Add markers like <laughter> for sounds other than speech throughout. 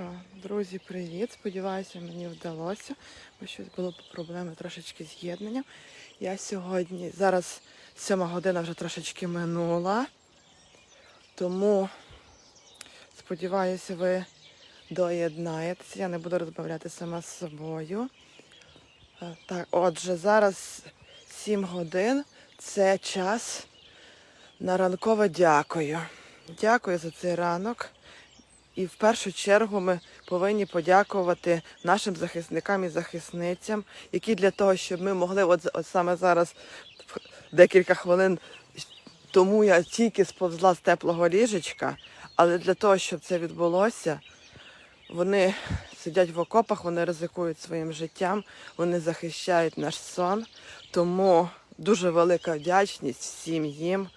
А, Друзі, привіт! Сподіваюся, мені вдалося, бо щось було проблеми трошечки з. Я сьогодні, зараз сьома година вже трошечки минула, тому сподіваюся, ви доєднаєтеся. Я не буду розмовляти сама з собою. Е, Так, отже, зараз 7 годин. Це час на ранкове дякую. Дякую за цей ранок. І в першу чергу ми повинні подякувати нашим захисникам і захисницям, які для того, щоб ми могли, от, от саме зараз декілька хвилин тому я тільки сповзла з теплого ліжечка, але для того, щоб це відбулося, вони сидять в окопах, вони ризикують своїм життям, вони захищають наш сон. Тому дуже велика вдячність всім їм.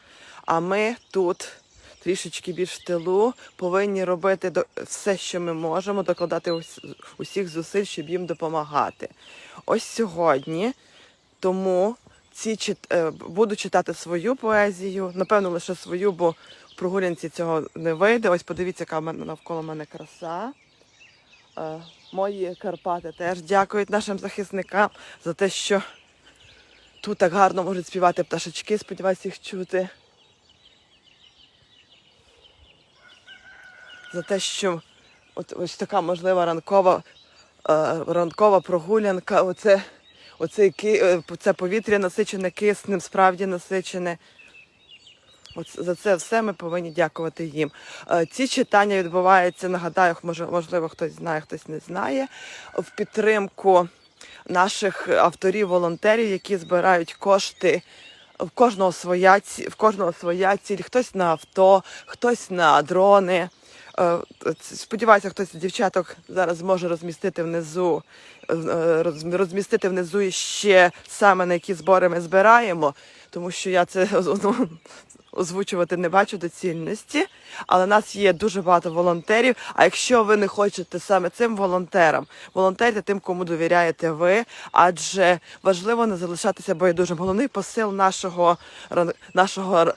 А ми тут трішечки більш тилу повинні робити все, що ми можемо, докладати усіх зусиль, щоб їм допомагати. Ось сьогодні тому ці чит... е, буду читати свою поезію, напевно, лише свою, бо в прогулянці цього не вийде. Ось подивіться, яка навколо мене краса. Е, Мої Карпати теж дякують нашим захисникам за те, що тут так гарно можуть співати пташечки. Сподіваюся їх чути. За те, що от ось така можлива ранкова, е, ранкова прогулянка. Оце, оцей, ки- е, це повітря насичене киснем, справді насичене. От за це все ми повинні дякувати їм. Е, Ці читання відбуваються, нагадаю, може, можливо, хтось знає, хтось не знає, в підтримку наших авторів-волонтерів, які збирають кошти. В кожного своя в кожного своя ціль, хтось на авто, хтось на дрони. Е, Сподіваюся, хтось з дівчаток зараз зможе розмістити внизу, е, розмістити внизу ще саме на які збори ми збираємо, тому що я це <laughs> ну, озвучувати не бачу доцільності. Але нас є дуже багато волонтерів. А якщо ви не хочете саме цим волонтерам, волонтерте тим, кому довіряєте ви, адже важливо не залишатися байдужим. Головний посил нашого нашого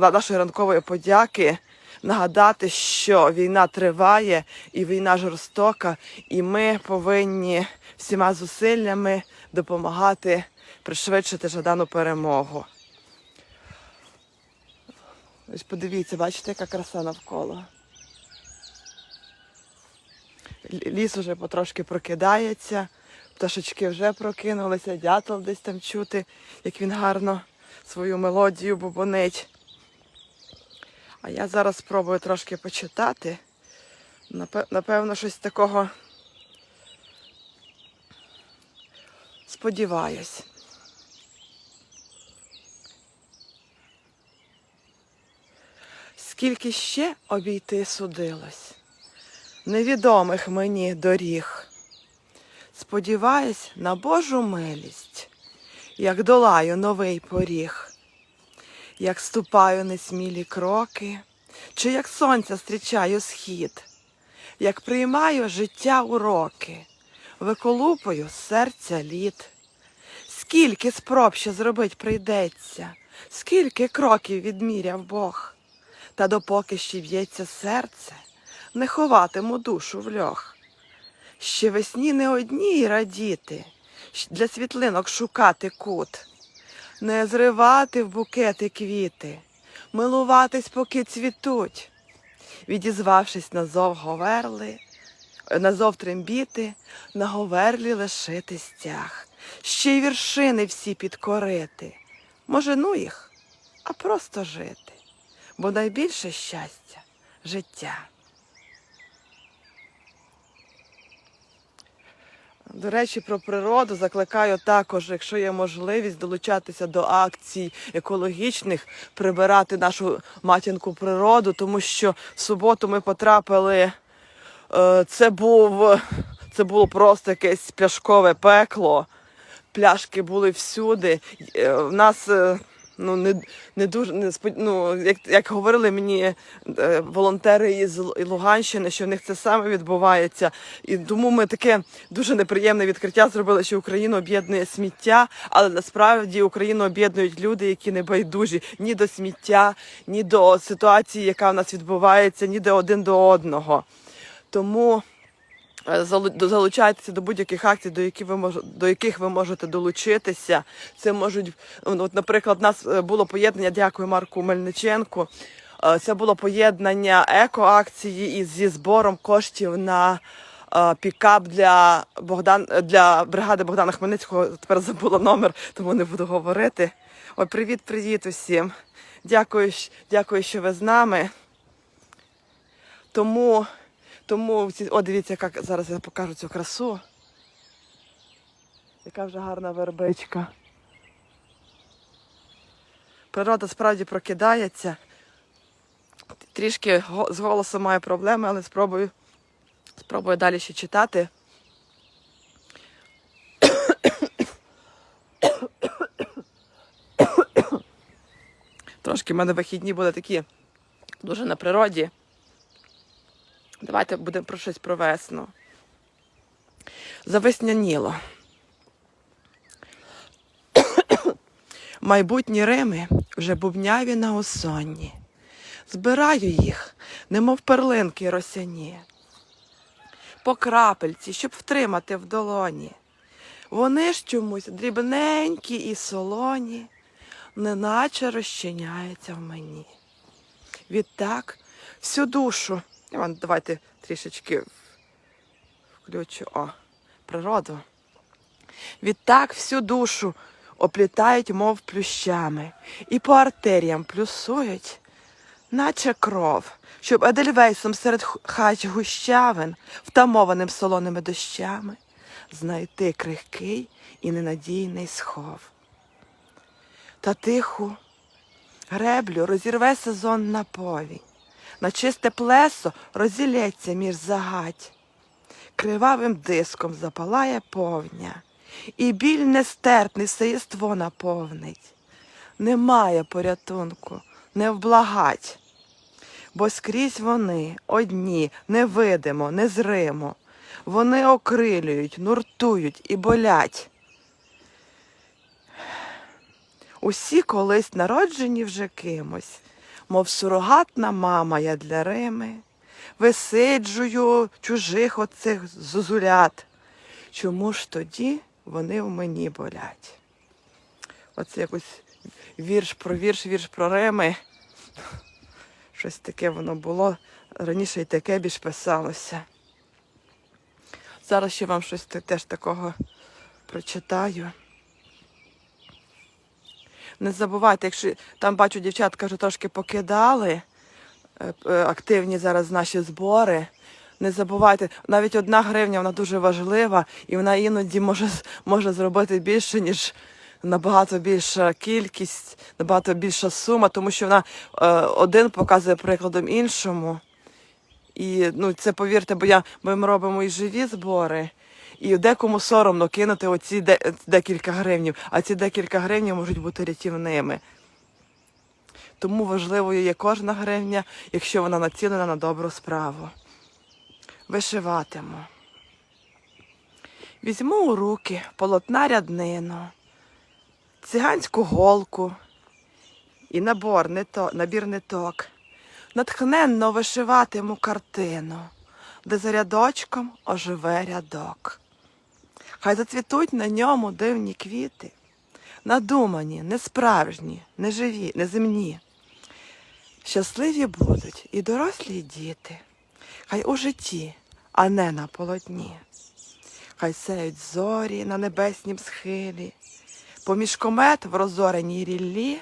нашої ранкової подяки. Нагадати, що війна триває і війна жорстока, і ми повинні всіма зусиллями допомагати пришвидшити жадану перемогу. Ось подивіться, бачите, яка краса навколо. Ліс уже потрошки прокидається, пташечки вже прокинулися, дятел десь там чути, як він гарно свою мелодію бубонить. А я зараз спробую трошки почитати. Напевно, щось такого. Сподіваюсь. Скільки ще обійти судилось, невідомих мені доріг. Сподіваюсь на Божу милість, як долаю новий поріг, як ступаю несмілі кроки, чи як сонця зустрічаю схід, як приймаю життя уроки, виколупою серця лід. Скільки спроб ще зробить прийдеться, скільки кроків відміряв Бог. Та допоки ще б'ється серце, не ховатиму душу в льох. Ще весні не одній радіти, для світлинок шукати кут, не зривати в букети квіти, милуватись, поки цвітуть. Відізвавшись на зов говерли, на зов трембіти, на говерлі лишити стяг, ще й віршини всі підкорити. Може, ну їх, а просто жити бо найбільше щастя життя. До речі, про природу закликаю також, якщо є можливість долучатися до акцій екологічних, прибирати нашу матінку природу, тому що в суботу ми потрапили. е, Це був це було просто якесь пляшкове пекло. Пляшки були всюди. Е, В нас е, ну не, не дуже не ну, як, як говорили мені е, волонтери із Луганщини, що в них це саме відбувається. І тому ми таке дуже неприємне відкриття зробили, що Україну об'єднує сміття, але насправді Україну об'єднують люди, які не байдужі ні до сміття, ні до ситуації, яка в нас відбувається, ні до один до одного. Тому залучайтеся до будь-яких акцій, до яких ви мож- до яких ви можете долучитися. Це можуть, ну, от, наприклад, у нас е, було поєднання, дякую Марку Мельниченку. Е, Це було поєднання екоакції із зі збором коштів на е, пікап для Богдан для бригади Богдана Хмельницького. Тепер забула номер, тому не буду говорити. Ой, привіт, привіт усім. Дякую, дякую, що ви з нами. Тому, тому о, дивіться, як зараз я покажу цю красу. Яка вже гарна вербичка. Природа справді прокидається. Трішки з голосом маю проблеми, але спробую, спробую далі ще читати. Трошки в мене вихідні були такі дуже на природі. Давайте будемо про щось про весну. Завесняніло. Майбутні Рими вже бубняві на осонні. Збираю їх, немов перлинки росяні. По крапельці, щоб втримати в долоні. Вони ж чомусь дрібненькі і солоні, неначе розчиняються в мені. Відтак всю душу. Я вам давайте трішечки включу о, природу. Відтак всю душу оплітають, мов плющами, і по артеріям плюсують, наче кров, щоб Едельвейсом серед хач гущавин, втамованим солоними дощами, знайти крихкий і ненадійний схов. Та тиху греблю розірве сезон на повінь, на чисте плесо розілється між загать, кривавим диском запалає повня, і біль нестерпний все єство наповнить. Немає порятунку, не вблагать, бо скрізь вони одні, невидимо, незримо. Вони окрилюють, нуртують і болять. Усі колись народжені вже кимось, мов сурогатна мама я для Рими, висиджую чужих оцих зозулят. Чому ж тоді вони в мені болять? Оце якось вірш про вірш, вірш про Рими. Щось таке воно було. Раніше і таке більш писалося. Зараз ще вам щось теж такого прочитаю. Не забувайте, якщо там бачу, дівчатка вже трошки покидали е, е, активні зараз наші збори. Не забувайте, навіть одна гривня вона дуже важлива, і вона іноді може, може зробити більше, ніж набагато більша кількість, набагато більша сума, тому що вона е, один показує прикладом іншому. І ну, це повірте, бо я, бо ми робимо і живі збори, і декому соромно кинути оці декілька гривнів, а ці декілька гривнів можуть бути рятівними. Тому важливою є кожна гривня, якщо вона націлена на добру справу. Вишиватиму. Візьму у руки полотна ряднину, циганську голку і набор, нито, набір ниток. Натхненно вишиватиму картину, де за рядочком оживе рядок. Хай зацвітуть на ньому дивні квіти, надумані, несправжні, неживі, неземні. Щасливі будуть і дорослі і діти, хай у житті, а не на полотні. Хай сеють зорі на небеснім схилі, поміж комет в розореній ріллі,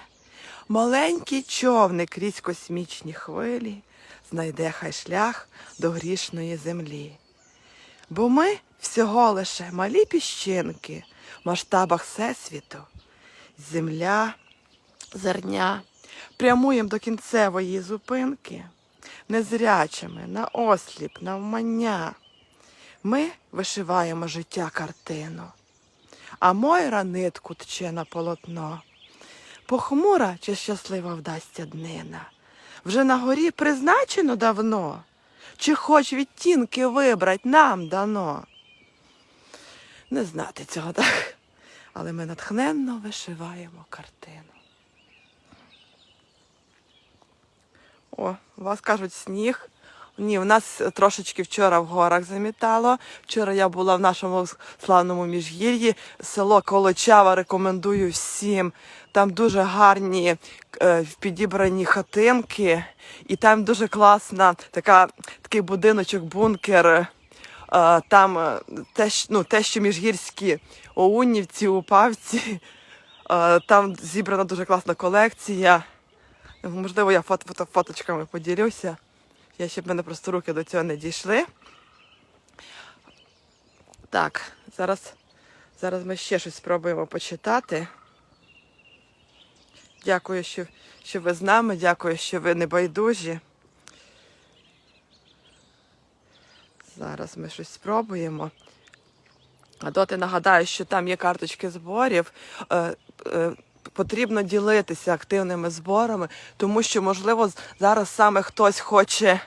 маленький човник крізь космічні хвилі знайде хай шлях до грішної землі. Бо ми всього лише малі піщинки в масштабах Всесвіту, земля, зерня, прямуємо до кінцевої зупинки, незрячими, на осліп, навмання. Ми вишиваємо життя картину, а Мойра нитку тче на полотно. Похмура чи щаслива вдасться днина. Вже на горі призначено давно, чи хоч відтінки вибрать нам дано. Не знати цього так, але ми натхненно вишиваємо картину. О, у вас кажуть сніг, Ні, в нас трошечки вчора в горах замітало. Вчора я була в нашому славному міжгір'ї. Село Колочава рекомендую всім. Там дуже гарні е, підібрані хатинки, і там дуже класна така, такий будиночок, бункер. Там е, те, ну, те, що міжгірські оунівці, упавці. Е, там зібрана дуже класна колекція. Можливо, я фото, фото, фоточками поділюся. Я ще в мене просто руки до цього не дійшли. Так, зараз, зараз ми ще щось спробуємо почитати. Дякую, що, що ви з нами, дякую, що ви не байдужі. Зараз ми щось спробуємо. А доти нагадаю, що там є карточки зборів. Е, е, потрібно ділитися активними зборами, тому що, можливо, зараз саме хтось хоче,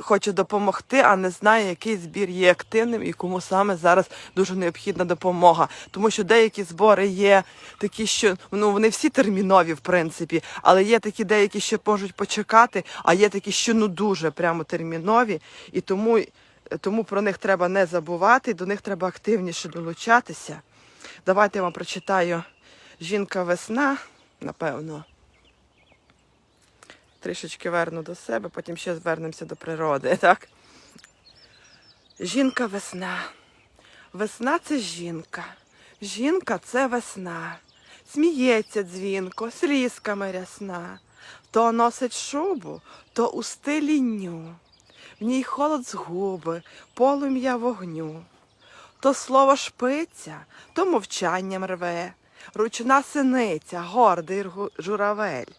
хоче допомогти, а не знає, який збір є активним і кому саме зараз дуже необхідна допомога. Тому що деякі збори є такі, що ну вони всі термінові, в принципі, але є такі деякі, що можуть почекати, а є такі, що ну дуже прямо термінові, і тому. Тому про них треба не забувати, до них треба активніше долучатися. Давайте я вам прочитаю Жінка весна, напевно. Трішечки верну до себе, потім ще звернемося до природи, <laughs> так? Жінка весна. Це жінка. Жінка це весна. Сміється дзвінко, слізками рясна. То носить шубу, то у стилі ню. Ній холод з губи, полум'я вогню. То слово шпиця, то мовчанням рве, ручна синиця, гордий журавель.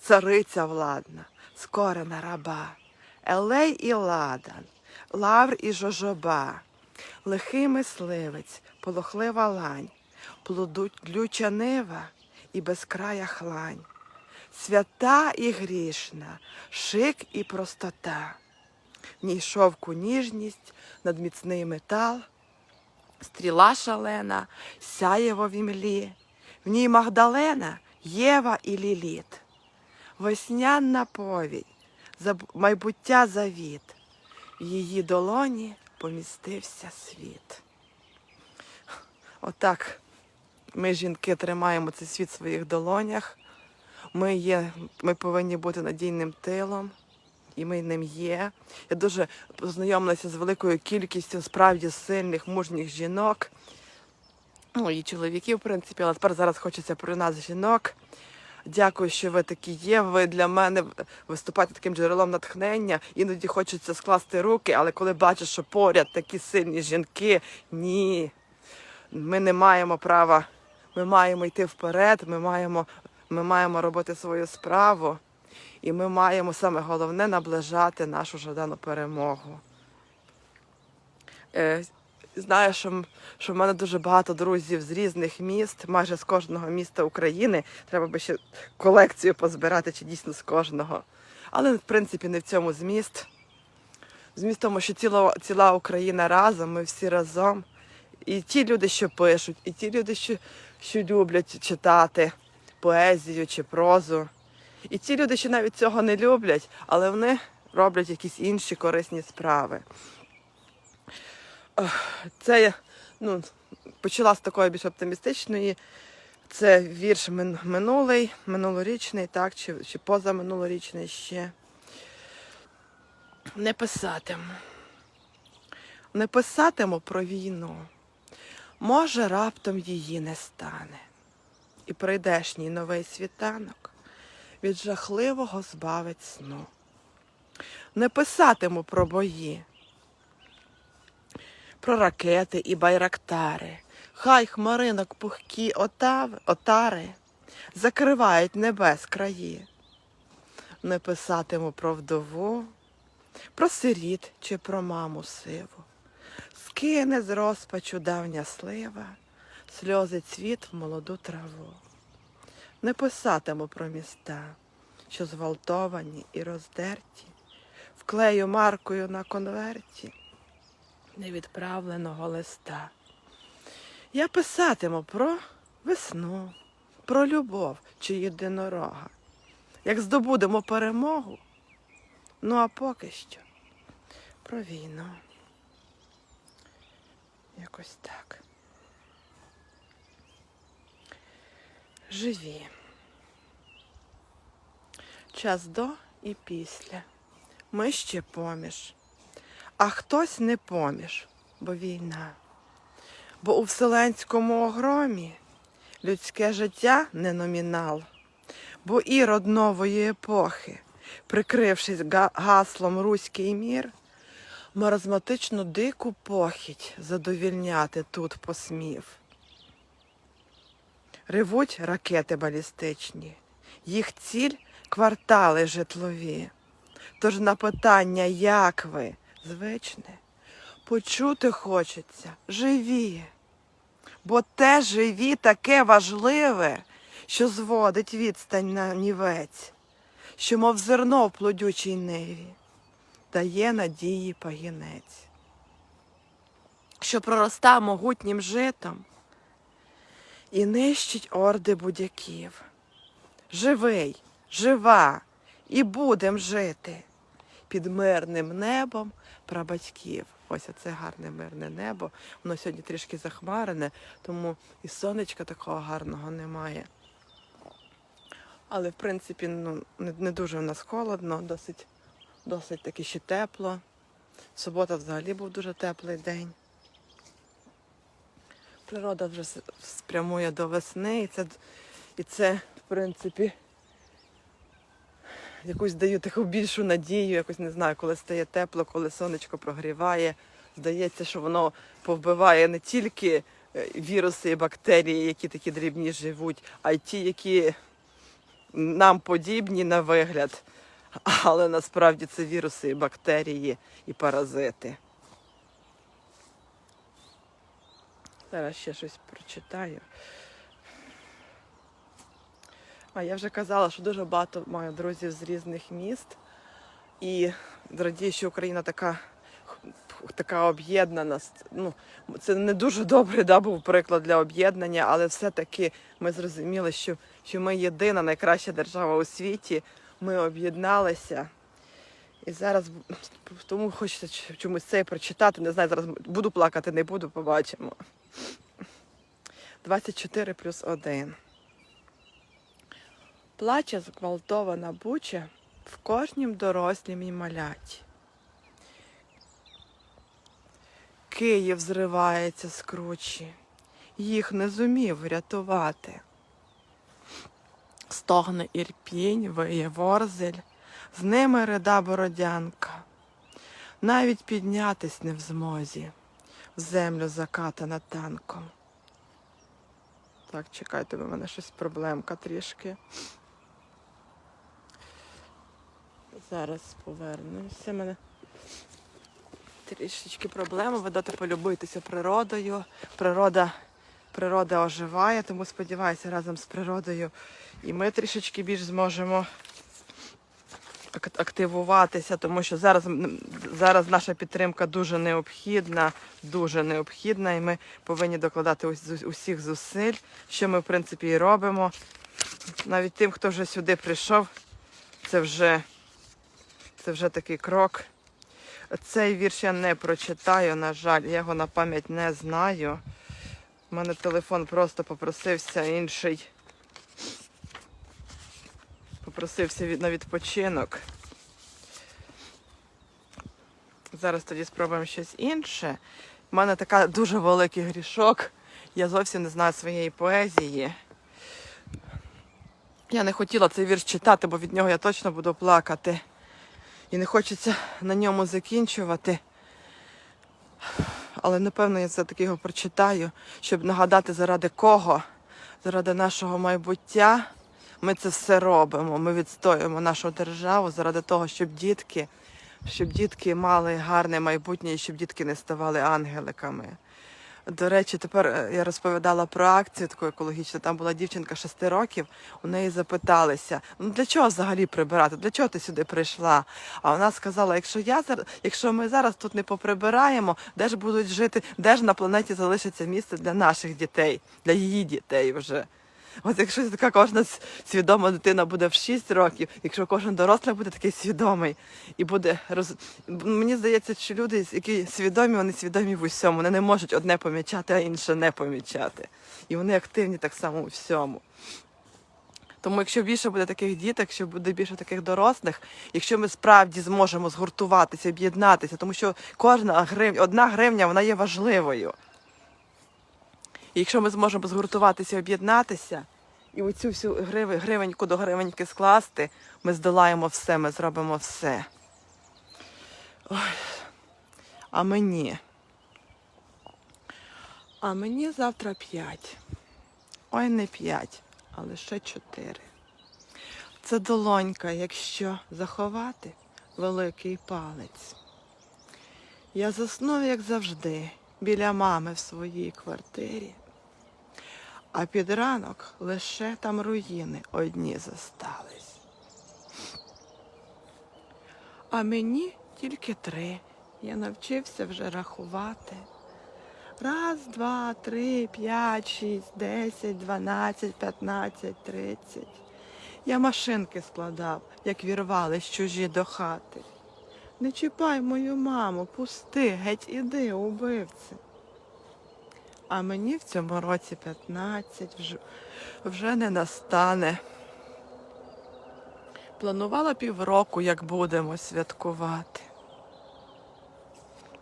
Цариця владна, скорена раба, Елей і ладан, лавр і жожоба, лихий мисливець, полохлива лань, плодюча нива і безкрая хлань, свята і грішна, шик і простота. В ній шовку ніжність, надміцний метал, стріла шалена, сяєво в імлі, в ній Магдалена, Єва і Ліліт. Весняна заб- майбуття завіт, в її долоні помістився світ. Отак ми, жінки, тримаємо цей світ в своїх долонях. Ми, є, ми повинні бути надійним тилом, і ми ним є. Я дуже познайомилася з великою кількістю справді сильних, мужніх жінок. Ну, і чоловіків, в принципі, але тепер зараз хочеться про нас, жінок. Дякую, що ви такі є. Ви для мене виступаєте таким джерелом натхнення. Іноді хочеться скласти руки, але коли бачиш, що поряд такі сильні жінки, ні. Ми не маємо права. Ми маємо йти вперед, ми маємо, ми маємо робити свою справу, і ми маємо саме головне наближати нашу жадану перемогу. Е, знаю, що, що в мене дуже багато друзів з різних міст, майже з кожного міста України. Треба би ще колекцію позбирати, чи дійсно з кожного. Але, в принципі, не в цьому зміст. Зміст тому, що ціла, ціла Україна разом, ми всі разом. І ті люди, що пишуть, і ті люди, що, що люблять читати поезію чи прозу. І ті люди, що навіть цього не люблять, але вони роблять якісь інші корисні справи. Це я ну, почала з такої більш оптимістичної. Це вірш минулий, минулорічний, так, чи, чи позаминулорічний ще. Не писатиму. Не писатиму про війну. Може, раптом її не стане. І прийдешній новий світанок від жахливого збавить сну. Не писатиму про бої, про ракети і байрактари. Хай хмаринок пухкі отави, отари закривають небес краї. Не писатиму про вдову, про сиріт чи про маму сиву. Скине з розпачу давня слива, сльози цвіт в молоду траву. Не писатиму про міста, що зґвалтовані і роздерті, вклею маркою на конверті невідправленого листа. Я писатиму про весну, про любов чи єдинорога. Як здобудемо перемогу, ну а поки що про війну. Якось так. Живі. Час до і після. Ми ще поміж. А хтось не поміж, бо війна. Бо у вселенському огромі людське життя не номінал. Бо ірод нової епохи, прикрившись гаслом Руський мір, маразматичну дику похідь задовільняти тут посмів. Ревуть ракети балістичні, їх ціль квартали житлові. Тож на питання, як ви, звичне, почути хочеться живі. Бо те живі таке важливе, що зводить відстань на нівець, що, мов зерно в плодючій ниві, дає надії пагінець, що пророста могутнім житом і нищить орди будяків. Живий, жива, і будем жити під мирним небом прабатьків. Ось оце гарне мирне небо. Воно сьогодні трішки захмарене, тому і сонечка такого гарного немає. Але в принципі ну, не, не дуже в нас холодно, досить, досить таки ще тепло. Субота взагалі був дуже теплий день. Природа вже спрямує до весни, і це, і це в принципі, якусь даю таку більшу надію, якось не знаю, коли стає тепло, коли сонечко прогріває. Здається, що воно повбиває не тільки е, віруси і бактерії, які такі дрібні живуть, а й ті, які нам подібні на вигляд. Але насправді це віруси і бактерії і паразити. Зараз ще щось прочитаю. А я вже казала, що дуже багато маю друзів з різних міст. І радію, що Україна така, така об'єднана. Ну, це не дуже добрий да, був приклад для об'єднання, але все-таки ми зрозуміли, що, що ми єдина найкраща держава у світі. Ми об'єдналися. І зараз тому хочеться чомусь це прочитати. Не знаю, зараз буду плакати, не буду, побачимо. 24 плюс 1. Плаче зґвалтована буча в кожнім дорослім і маляті. Київ зривається з кручі, їх не зумів врятувати. Стогне ірпінь, виє ворзель, з ними рида бородянка. Навіть піднятись не в змозі, землю закатана танком. Так, чекайте, в мене щось проблемка трішки. Зараз повернемося. У мене трішечки проблема. Ви дати полюбитися природою. Природа, природа оживає, тому сподіваюся, разом з природою і ми трішечки більш зможемо активуватися, тому що зараз, зараз наша підтримка дуже необхідна, дуже необхідна, і ми повинні докладати усіх зусиль, що ми в принципі і робимо. Навіть тим, хто вже сюди прийшов, це вже, це вже такий крок. Цей вірш я не прочитаю, на жаль, я його на пам'ять не знаю. У мене телефон просто попросився інший. Попросився від, на відпочинок. Зараз тоді спробуємо щось інше. У мене така дуже великий грішок. Я зовсім не знаю своєї поезії. Я не хотіла цей вірш читати, бо від нього я точно буду плакати. І не хочеться на ньому закінчувати. Але напевно я все-таки його прочитаю, щоб нагадати, заради кого, заради нашого майбуття. Ми це все робимо. Ми відстоюємо нашу державу заради того, щоб дітки, щоб дітки мали гарне майбутнє і щоб дітки не ставали ангеликами. До речі, тепер е, я розповідала про акцію таку екологічну. Там була дівчинка 6 років. У неї запиталися: ну для чого взагалі прибирати? Для чого ти сюди прийшла? А вона сказала: якщо я якщо ми зараз тут не поприбираємо, де ж будуть жити, де ж на планеті залишиться місце для наших дітей, для її дітей вже. От якщо така кожна свідома дитина буде в 6 років, якщо кожен дорослий буде такий свідомий і буде роз... Мені здається, що люди, які свідомі, вони свідомі в усьому. Вони не можуть одне помічати, а інше не помічати. І вони активні так само у всьому. Тому якщо більше буде таких діток, якщо буде більше таких дорослих, якщо ми справді зможемо згуртуватися, об'єднатися, тому що кожна гривня, одна гривня вона є важливою. І якщо ми зможемо згуртуватися, об'єднатися, і оцю всю гривеньку до гривеньки скласти, ми здолаємо все, ми зробимо все. Ой. А мені. А мені завтра п'ять. Ой, не п'ять, а лише чотири. Це долонька, якщо заховати великий палець. Я заснув, як завжди, біля мами в своїй квартирі. А під ранок лише там руїни одні зостались. А мені тільки три. Я навчився вже рахувати. Раз, два, три, п'ять, шість, десять, дванадцять, п'ятнадцять, тридцять. Я машинки складав, як вірвались чужі до хати. Не чіпай мою маму, пусти, геть іди, убивці. А мені в цьому році 15 вже, вже не настане. Планувала півроку, як будемо святкувати.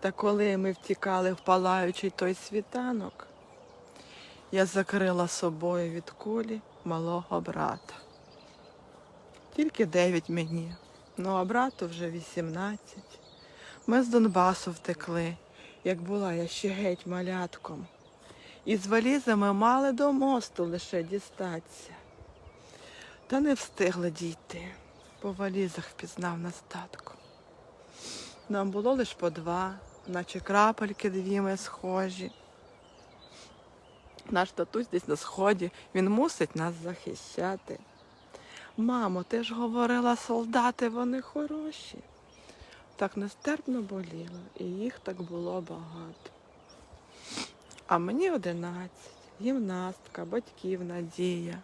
Та коли ми втікали в палаючий той світанок, я закрила собою від кулі малого брата. Тільки дев'ять мені, ну а брату вже вісімнадцять. Ми з Донбасу втекли, як була я ще геть малятком. І з валізами мали до мосту лише дістатися. Та не встигли дійти. По валізах впізнав нас татко. Нам було лиш по два, наче крапельки дві ми схожі. Наш татусь десь на сході, він мусить нас захищати. Мамо, ти ж говорила, солдати, вони хороші. Так нестерпно боліло, і їх так було багато. А мені одинадцять, гімнастка, батьків надія.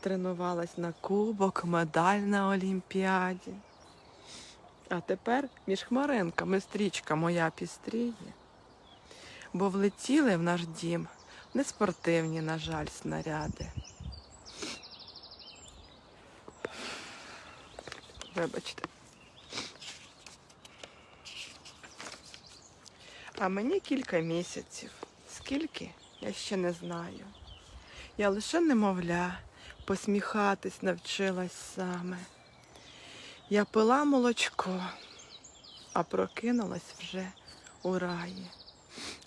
Тренувалась на кубок, медаль на Олімпіаді. А тепер між хмаринками стрічка моя пістріє. Бо влетіли в наш дім неспортивні, на жаль, снаряди. Вибачте. А мені кілька місяців. Скільки, я ще не знаю. Я лише немовля, посміхатись навчилась саме. Я пила молочко, а прокинулась вже у раї.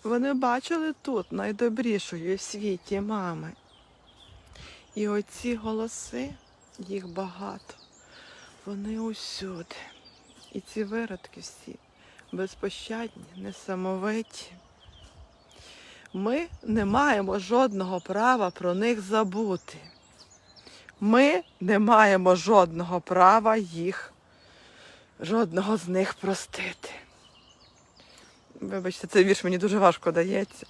Вони бачили тут найдобрішої в світі мами. І оці голоси, їх багато, вони усюди. І ці виродки всі безпощадні, несамовиті. Ми не маємо жодного права про них забути. Ми не маємо жодного права їх, жодного з них простити. Вибачте, цей вірш мені дуже важко дається.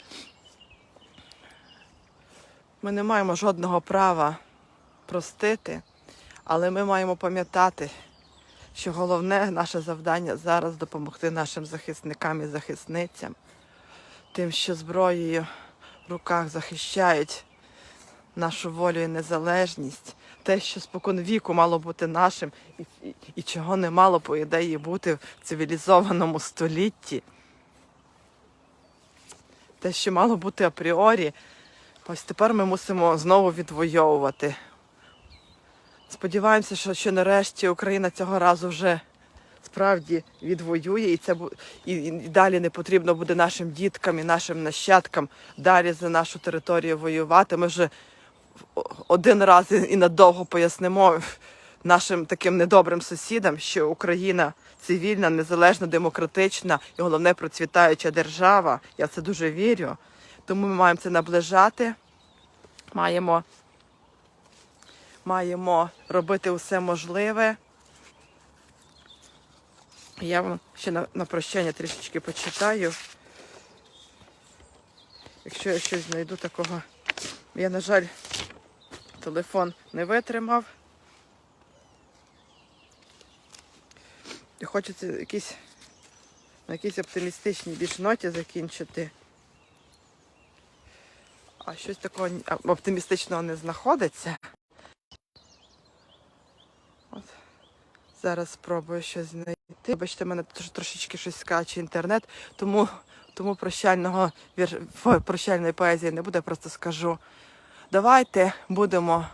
Ми не маємо жодного права простити, але ми маємо пам'ятати, що головне наше завдання зараз допомогти нашим захисникам і захисницям, тим, що зброєю в руках захищають нашу волю і незалежність, те, що спокон віку мало бути нашим, і, і, і чого не мало, по ідеї, бути в цивілізованому столітті. Те, що мало бути апріорі, ось тепер ми мусимо знову відвоювати. Сподіваємося, що, що нарешті Україна цього разу вже справді відвоює, і це і, і далі не потрібно буде нашим діткам і нашим нащадкам далі за нашу територію воювати. Ми вже один раз і надовго пояснимо нашим таким недобрим сусідам, що Україна цивільна, незалежна, демократична і головне процвітаюча держава. Я в це дуже вірю. Тому ми маємо це наближати, маємо, маємо робити усе можливе. Я вам ще на, на прощання трішечки почитаю. Якщо я щось знайду такого, я, на жаль, Телефон не витримав. Хочеться якісь, на якійсь оптимістичній більш ноті закінчити. А щось такого оптимістичного не знаходиться. Зараз спробую щось знайти. Бачите, мене трош- трошечки щось скаче інтернет, тому, тому прощального вірш... фу, прощальної поезії не буде, просто скажу. Давайте будемо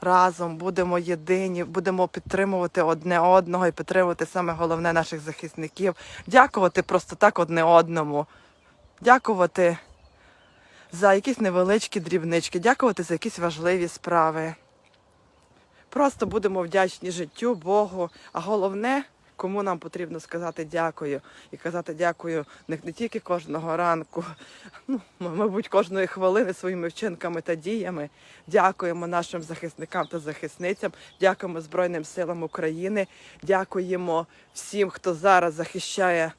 разом, будемо єдині, будемо підтримувати одне одного і підтримувати саме головне наших захисників. Дякувати просто так одне одному. Дякувати за якісь невеличкі дрібнички, дякувати за якісь важливі справи. Просто будемо вдячні життю, Богу. А головне, кому нам потрібно сказати дякую. І казати дякую не, не тільки кожного ранку, <laughs> ну, мабуть, кожної хвилини своїми вчинками та діями. Дякуємо нашим захисникам та захисницям, дякуємо Збройним силам України, дякуємо всім, хто зараз захищає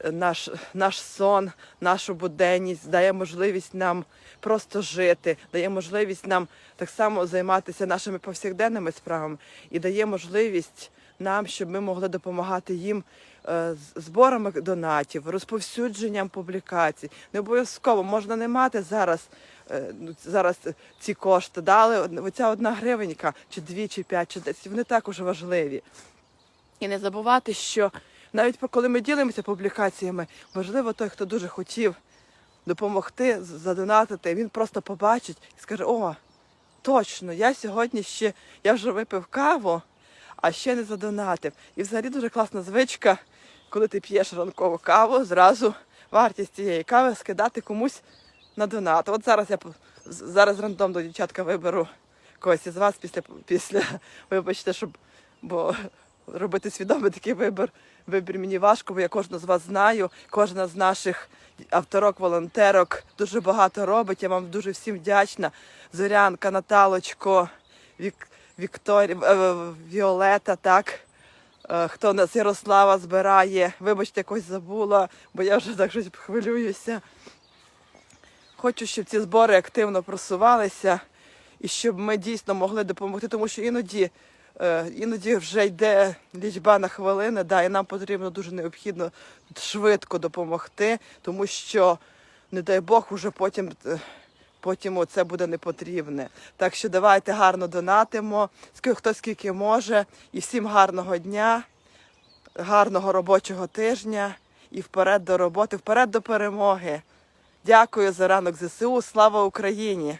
е, наш, наш сон, нашу буденність, дає можливість нам просто жити, дає можливість нам так само займатися нашими повсякденними справами і дає можливість нам, щоб ми могли допомагати їм е, зборами донатів, розповсюдженням публікацій. Не обов'язково можна не мати зараз. е, ну, Зараз ці кошти дали оця одна гривенька, чи дві, чи п'ять, чи десять. Вони також важливі. І не забувати, що навіть коли ми ділимося публікаціями, можливо, той, хто дуже хотів допомогти, задонатити, він просто побачить і скаже: О, точно, я сьогодні ще я вже випив каву, а ще не задонатив. І взагалі дуже класна звичка, коли ти п'єш ранкову каву, зразу вартість цієї кави скидати комусь на донат. От зараз я зараз рандомно дівчатка виберу когось із вас після після вибачте, щоб бо робити свідомий такий вибір. Вибір мені важко, бо я кожну з вас знаю. Кожна з наших авторок, волонтерок дуже багато робить. Я вам дуже всім вдячна. Зорянка, Наталочко, Вік, Вікторія, е, Віолета, так. Е, Хто нас Ярослава збирає. Вибачте, якось забула, бо я вже так щось хвилююся. Хочу, щоб ці збори активно просувалися і щоб ми дійсно могли допомогти, тому що іноді, е, іноді вже йде лічба на хвилини, да, і нам потрібно дуже необхідно швидко допомогти, тому що, не дай Бог, уже потім. е, Потім це буде не потрібне. Так що давайте гарно донатимо, хто скільки може. І всім гарного дня, гарного робочого тижня і вперед до роботи, вперед до перемоги. Дякую за ранок ЗСУ. Слава Україні!